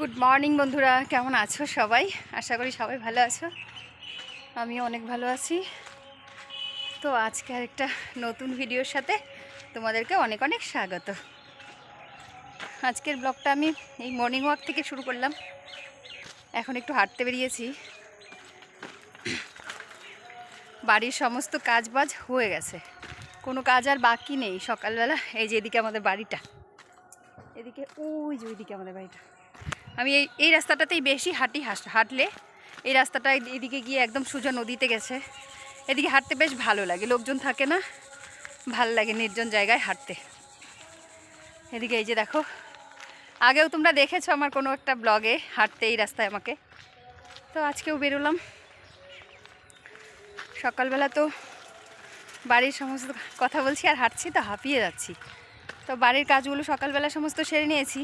Good morning বন্ধুরা। কেমন আছো সবাই? আশা করি সবাই ভালো আছো। আমিও অনেক ভালো আছি। তো আজকে আরেকটা নতুন ভিডিওর সাথে তোমাদেরকে অনেক অনেক স্বাগত। আজকের ব্লগটা আমি এই মর্নিং ওয়াক থেকে শুরু করলাম। এখন একটু হাঁটতে বেরিয়েছি। বাড়ির সমস্ত কাজ বাজ হয়ে গেছে। কোনো কাজ আর বাকি নেই। সকালবেলা এই যে এদিকে আমাদের বাড়িটা। এদিকে, ওই যে ওইদিকে আমাদের বাড়িটা। আমি এই এই রাস্তাটাতেই বেশি হাঁটি হাঁটলে এই রাস্তাটা এদিকে গিয়ে একদম সোজা নদীতে গেছে। এদিকে হাঁটতে বেশ ভালো লাগে, লোকজন থাকে না, ভালো লাগে নির্জন জায়গায় হাঁটতে। এদিকে এই যে দেখো, আগেও তোমরা দেখেছ আমার কোনো একটা ব্লগে হাঁটতে এই রাস্তায় আমাকে। তো আজকেও বেরোলাম। সকালবেলা তো বাড়ির সমস্ত কথা বলছি আর হাঁটছি, তো হাঁপিয়ে যাচ্ছি। তো বাড়ির কাজগুলো সকালবেলা সমস্ত সেরে নিয়েছি।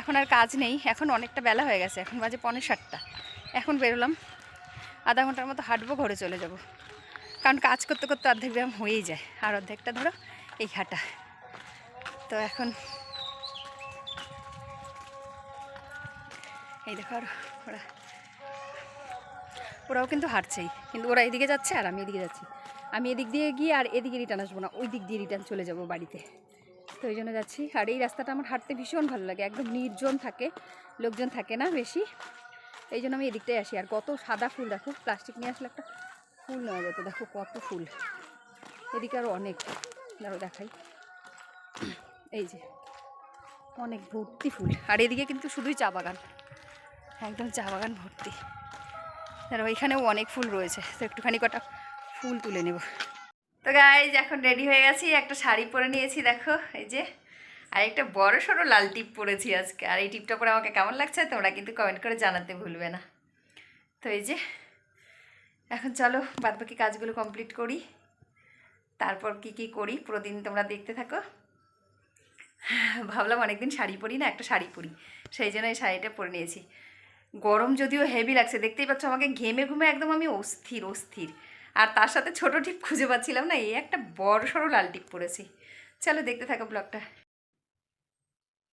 এখন আর কাজ নেই, এখন অনেকটা বেলা হয়ে গেছে, এখন বাজে পনেরো সাতটা। এখন বেরোলাম, আধা ঘণ্টার মতো হাঁটবো, ঘরে চলে যাব। কারণ কাজ করতে করতে অর্ধেক ব্যায়াম হয়েই যায়, আর অর্ধেকটা ধরো এই হাঁটা। তো এখন এই দেখো আর, ওরা ওরাও কিন্তু হাঁটছেই, কিন্তু ওরা এদিকে যাচ্ছে আর আমি এদিকে যাচ্ছি। আমি এদিক দিয়ে গিয়ে আর এদিকে রিটার্ন আসব না, ওই দিক দিয়ে রিটার্ন চলে যাব বাড়িতে। তো ওই জন্য যাচ্ছি। আর এই রাস্তাটা আমার হাঁটতে ভীষণ ভালো লাগে। একদম নির্জন থাকে, লোকজন থাকে না বেশি। এই জন্য আমি এদিকটাই আসি। আর কত সাদা ফুল, দেখো, প্লাস্টিক নিয়ে আসলে একটা ফুল নেওয়া যেত। দেখো কত ফুল। এদিকে আরও অনেক। ধরো দেখাই। এই যে, অনেক ভর্তি ফুল। আর এদিকে কিন্তু শুধুই চা বাগান। একদম চা বাগান ভর্তি। ধরো এখানেও অনেক ফুল রয়েছে। তো একটুখানি কটা ফুল তুলে নেব। তো গাইজ এখন রেডি হয়ে গেছি। একটা শাড়ি পরে নিয়েছি, দেখো, এই যে। আর একটা বড় সড়ো লাল টিপ পরেছি আজকে। আর এই টিপটা পরে আমাকে কেমন লাগছে, তোমরা কিন্তু কমেন্ট করে জানাতে ভুলবে না। তো এই যে, এখন চলো, বাদবাকি কাজগুলো কমপ্লিট করি। তারপর কি কি করি প্রতিদিন তোমরা দেখতে থাকো। ভাবলাম অনেকদিন শাড়ি পরি না, একটা শাড়ি পরি। সেই জন্য এই শাড়িটা পরে নিয়েছি। গরম যদিও হেভি লাগছে, দেখতেই পাচ্ছ আমাকে ঘেমে ঘুমে একদম আমি অস্থির অস্থির। আর তার সাথে ছোট টিপ খুঁজে পাচ্ছিলাম না, এই একটা বড় সড়ো লাল টিপ পরেছি চলো দেখতে থাকো ব্লগটা।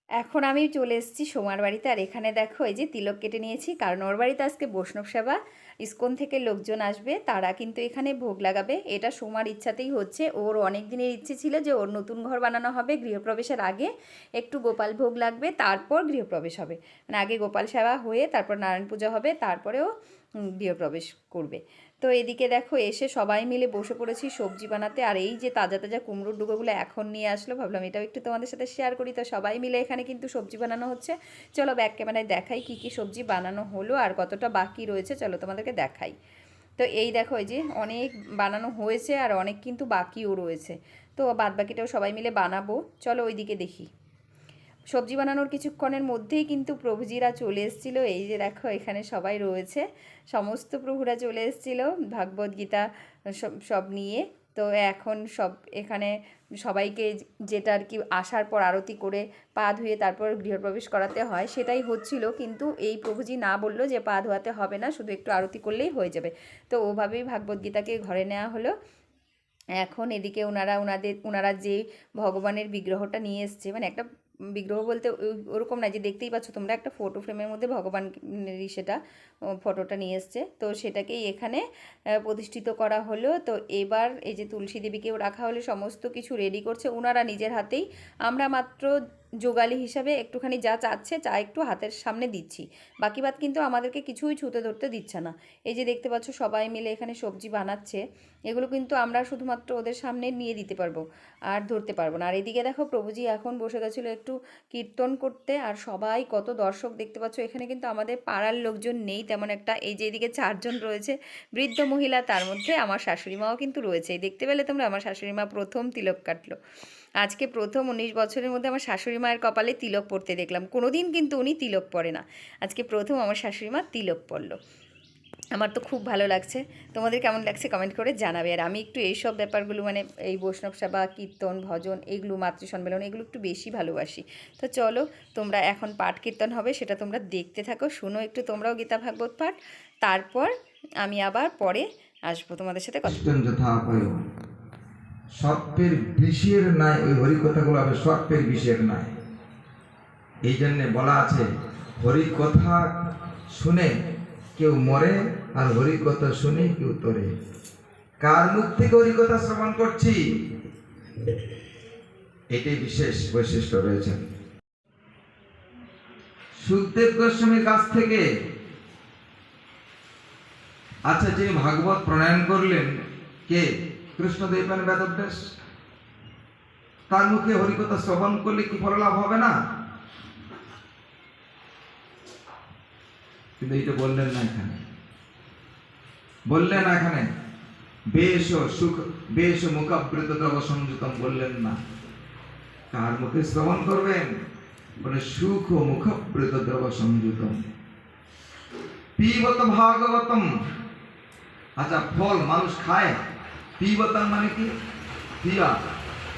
এখন আমি চলে এসেছি সোমার বাড়িতে, আর এখানে দেখো এই যে তিলক কেটে নিয়েছি, কারণ ওর বাড়িতে আজকে বৈষ্ণব সেবা, ইস্কন থেকে লোকজন আসবে, তারা কিন্তু এখানে ভোগ লাগাবে। এটা সোমার ইচ্ছাতেই হচ্ছে, ওর অনেক দিনের ইচ্ছে ছিল যে ওর নতুন ঘর বানানো হবে, গৃহপ্রবেশের আগে একটু গোপাল ভোগ লাগবে, তারপর গৃহপ্রবেশ হবে। মানে আগে গোপাল সেবা হয়ে তারপর নারায়ণ পূজা হবে, তারপরেও গৃহপ্রবেশ করবে। তো এদিকে দেখো, এসে সবাই মিলে বসে পড়েছি সবজি বানাতে। আর এই যে তাজা তাজা কুমড়োর ডুবোগুলো এখন নিয়ে আসলো, ভাবলাম এটাও একটু তোমাদের সাথে শেয়ার করি। তো সবাই মিলে এখানে কিন্তু সবজি বানানো হচ্ছে। চলো ব্যাক ক্যামেরায় দেখাই কী কী সবজি বানানো হলো আর কতটা বাকি রয়েছে। চলো তোমাদেরকে দেখাই। তো এই দেখো, এই যে অনেক বানানো হয়েছে আর অনেক কিন্তু বাকিও রয়েছে। তো বাদ বাকিটাও সবাই মিলে বানাবো। চলো ওইদিকে দেখি। সবজি বানানোর কিছুক্ষণের মধ্যেই কিন্তু প্রভুজিরা চলে এসেছিল। এই যে দেখো, এখানে সবাই রয়েছে। সমস্ত প্রভুরা চলে এসেছিল, ভাগবত গীতা সব নিয়ে। তো এখন সব, এখানে সবাইকে যেটা আর কি আসার পর আরতি করে পা ধুয়ে তারপর গৃহপ্রবেশ করাতে হয়, সেটাই হচ্ছিল। কিন্তু এই প্রভুজি না বলল যে পা ধোয়াতে হবে না, শুধু একটু আরতি করলেই হয়ে যাবে। তো ওভাবেই ভাগবত গীতাকে ঘরে নেওয়া হলো। এখন এদিকে ওনারা, ওনাদের, ওনারা যে ভগবানের বিগ্রহটা নিয়ে এসছে মানে একটা বিগ্রহ বলতে ওরকম না যে দেখতেই পাচ্ছ তোমরা একটা ফটো ফ্রেমের মধ্যে ভগবানেরই সেটা ফটোটা নিয়ে এসছে। তো সেটাকেই এখানে প্রতিষ্ঠিত করা হলো। তো এবার এই যে তুলসী দেবীকেও রাখা হলে, সমস্ত কিছু রেডি করছে। ওনারা নিজের হাতেই, আমরা মাত্র যোগালি হিসাবে একটুখানি যা চাচ্ছে চা একটু হাতের সামনে দিচ্ছি। বাকি বাদ কিন্তু আমাদেরকে কিছুই ছুতে ধরতে দিচ্ছে না। এই যে দেখতে পাচ্ছ, সবাই মিলে এখানে সবজি বানাচ্ছে। এগুলো কিন্তু আমরা শুধুমাত্র ওদের সামনে নিয়ে দিতে পারব, আর ধরতে পারব না। আর এদিকে দেখো, প্রভুজি এখন বসে গেছিল একটু কীর্তন করতে, আর সবাই কত দর্শক দেখতে পাচ্ছ, এখানে কিন্তু আমাদের পাড়ার লোকজন নেই তেমন একটা। এই যে এদিকে চারজন রয়েছে, বৃদ্ধ মহিলা, তার মধ্যে আমার শাশুড়ি মাও কিন্তু রয়েছে। দেখতে পেলে তোমরা, আমার শাশুড়ি মা প্রথম তিলক কাটলো। আজকে প্রথম উনিশ বছরের মধ্যে আমার শাশুড়ি মায়ের কপালে তিলক পড়তে দেখলাম। কোনোদিন কিন্তু উনি তিলক পরে না। আজকে প্রথম আমার শাশুড়ি মা তিলক পরলো আমার তো খুব ভালো লাগছে। তোমাদের কেমন লাগছে কমেন্ট করে জানাবে। আর আমি একটু এইসব ব্যাপারগুলো মানে এই বৈষ্ণব সেবা কীর্তন, ভজন এগুলো মাতৃ সম্মেলন এগুলো একটু বেশি ভালোবাসি। তো চলো, তোমরা এখন পাঠ কীর্তন হবে, সেটা তোমরা দেখতে থাকো, শুনো একটু তোমরাও গীতা ভাগবত পাঠ। তারপর আমি আবার পরে আসব তোমাদের সাথে কথা সর্পের বিষের নাই, ওই হরিকথাগুলো হবে সর্পের বিষের নাই। এই জন্যে বলা আছে হরি কথা শুনে কেউ মরে আর হরি কথা শুনে কেউ তরে। কার মুখ থেকে হরি কথা শ্রবণ করছি? এটাই বিশেষ বৈশিষ্ট্য রয়েছে। সুখদেব গোস্বামীর কাছ থেকে আচ্ছা যিনি ভাগবত প্রণয়ন করলেন, কে? কৃষ্ণদেবেন বেদব্যাস তার মুখে হরিকথা শ্রবণ করলে কি ফল লাভ হবে না? কিন্তু এইটা বললেন না এখানে। বললেন না এখানে, বেশ সুখ, বেশ মুখাবৃত দেব সংযুতম বললেন না। কার মুখে শ্রবণ করবেন? বলে, সুখ ও মুখবৃত দেব সংযুতম পিবত ভাগবতম। আচ্ছা ফল মানুষ খায়? পিবতম মানে কি? পিয়া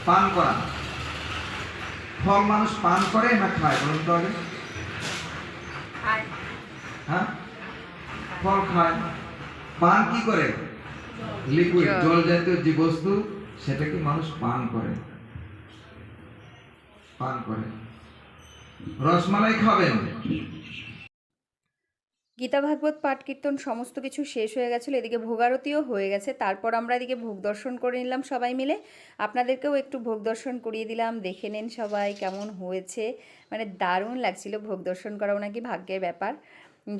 পান করা। ফল মানুষ পান করে না খায় বলুন তো আগে। হ্যাঁ? ফল খায়। পান কি করে? লিকুইড জল। জল জাতীয় যে বস্তু সেটাকে মানুষ পান করে। পান করে। রসমালাই খাবেন? গীতা ভাগবত পাঠ কীর্তন সমস্ত কিছু শেষ হয়ে গেছিল, এদিকে ভোগারতিও হয়ে গেছে। তারপর আমরা এদিকে ভোগ দর্শন করে নিলাম সবাই মিলে। আপনাদেরকেও একটু ভোগ দর্শন করিয়ে দিলাম, দেখে নেন সবাই কেমন হয়েছে। মানে দারুণ লাগছিল ভোগ দর্শন করাও নাকি ভাগ্যের ব্যাপার।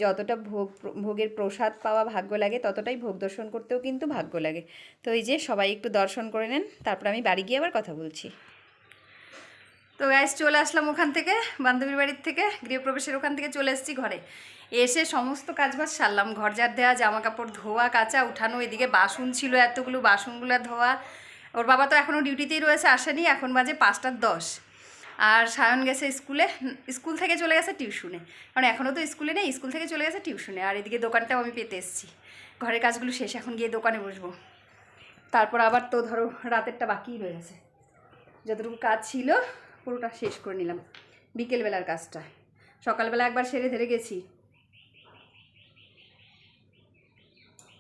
যতটা ভোগ, ভোগের প্রসাদ পাওয়া ভাগ্য লাগে, ততটাই ভোগ দর্শন করতেও কিন্তু ভাগ্য লাগে। তো এই যে সবাই একটু দর্শন করে নেন, তারপর আমি বাড়ি গিয়ে আবার কথা বলছি। তো গ্যাস চলে আসলাম ওখান থেকে, বান্ধবীর বাড়ির থেকে, গৃহপ্রবেশের ওখান থেকে চলে এসেছি ঘরে। এসে সমস্ত কাজবাজ সারলাম, ঘর ঝাড় দেওয়া, জামা কাপড় ধোয়া, কাচা উঠানো, এদিকে বাসন ছিল এতগুলো, বাসনগুলো ধোয়া। ওর বাবা তো এখনও ডিউটিতেই রয়েছে, আসেনি, এখন বাজে পাঁচটার দশ। আর সায়ন গেছে স্কুলে, স্কুল থেকে চলে গেছে টিউশনে। কারণ এখনও তো স্কুলে নেই, স্কুল থেকে চলে গেছে টিউশনে। আর এদিকে দোকানটাও আমি পেতে এসেছি। ঘরের কাজগুলো শেষ, এখন গিয়ে দোকানে বসবো। তারপর আবার তো ধরো, রাতেরটা বাকিই রয়েছে যতটুকু কাজ ছিল পুরোটা শেষ করে নিলাম। বিকেলবেলার কাজটা। সকালবেলা একবার সেরে ধরে গেছি।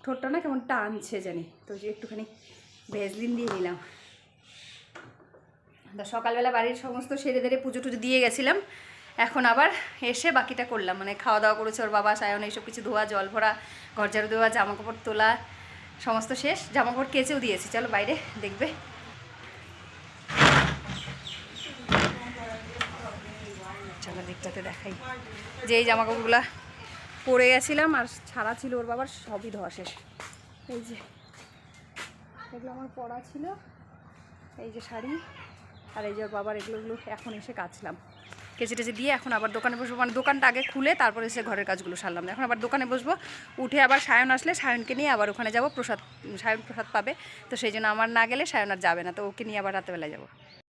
ঠোঁটটা না কেমন টানছে জানি। তো যে একটুখানি ভেজলিন দিয়ে নিলাম। তা সকালবেলা বাড়ির সমস্ত সেরে ধরে পুজো টুজো দিয়ে গেছিলাম। এখন আবার এসে বাকিটা করলাম। মানে খাওয়া দাওয়া করেছে ওর বাবা, সায়ন, এইসব কিছু ধোয়া, জল ভরা ঘর ঝাড়ু দেওয়া জামা কাপড় তোলা, সমস্ত শেষ। জামা কাপড় কেচেও দিয়েছি। চলো বাইরে দেখবে। চলো দিকটাতে দেখাই। যে এই জামা কাপড়গুলো পরে গেছিলাম আর ছাড়া ছিল ওর বাবার, সবই ধোয়া শেষ। এই যে, এগুলো আমার পরা ছিল। এই যে শাড়ি আর এই যে ওর বাবার, এগুলো এগুলো এখন এসে কাচলাম। কেচে টেচে দিয়ে এখন আবার দোকানে বসবো। মানে দোকানটা আগে খুলে তারপরে এসে ঘরের কাজগুলো সারলাম। এখন আবার দোকানে বসবো, উঠে আবার সায়ন আসলে সায়নকে নিয়ে আবার ওখানে যাব, প্রসাদ, সায়ন প্রসাদ পাবে। তো সেই জন্য আমার না গেলে সায়ন আর যাবে না। তো ওকে নিয়ে আবার রাতেবেলায় যাব।